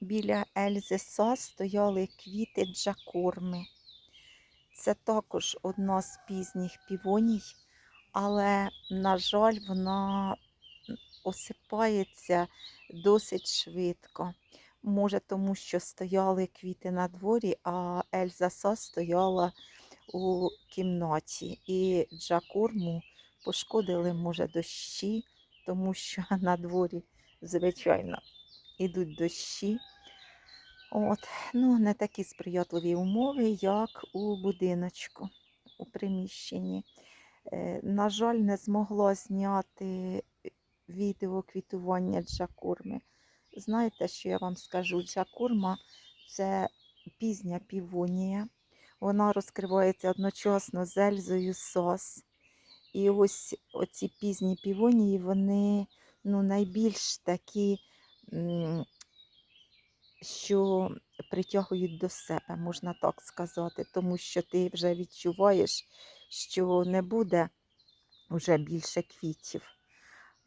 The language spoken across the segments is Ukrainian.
біля Ельзи Сос стояли квіти джакурми. Це також одна з пізніх півоній, але, на жаль, вона осипається досить швидко. Може, тому що стояли квіти на дворі, а Ельза Сос стояла у кімнаті. І джакурму пошкодили, може, дощі, тому що на дворі, звичайно, ідуть дощі. От, ну, не такі сприятливі умови, як у будиночку, у приміщенні. Е, на жаль, не змогла зняти відео квітування джакурми. Знаєте, що я вам скажу? Джакурма це пізня півонія. Вона розкривається одночасно з Ельзою сос. І ось оці пізні півонії, вони ну, найбільш такі, що притягують до себе, можна так сказати, тому що ти вже відчуваєш, що не буде вже більше квітів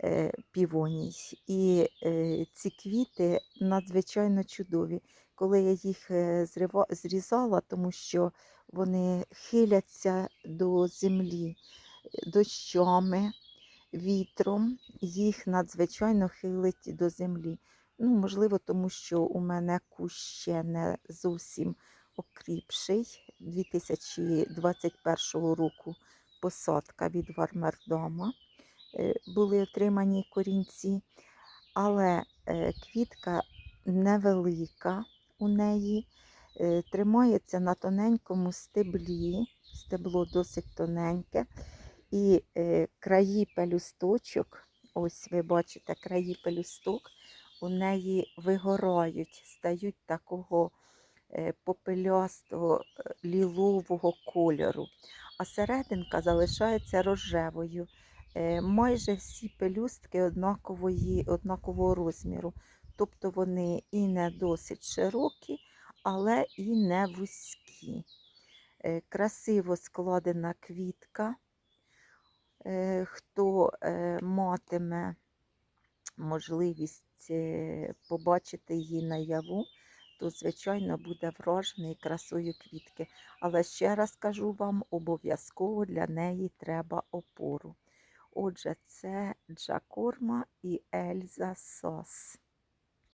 е, півоній. І е, ці квіти надзвичайно чудові. Коли я їх е, зрізала, тому що вони хиляться до землі дощами, вітром, їх надзвичайно хилить до землі. Ну, можливо, тому що у мене кущ ще не зовсім окріпший. 2021 року посадка від Вармердома е, були отримані корінці, але е, квітка невелика у неї, е, тримається на тоненькому стеблі, стебло досить тоненьке, і е, краї пелюсточок, ось ви бачите, краї пелюсток у неї вигорають, стають такого е, попелястого е, лілового кольору, а серединка залишається рожевою. Майже всі пелюстки однакової, однакового розміру. Тобто вони і не досить широкі, але і не вузькі. Красиво складена квітка. Е, Хто е, матиме можливість е, побачити її наяву, то, звичайно, буде вражений красою квітки. Але ще раз кажу вам, обов'язково для неї треба опору. Отже, це Джакорма і Ельза Сос.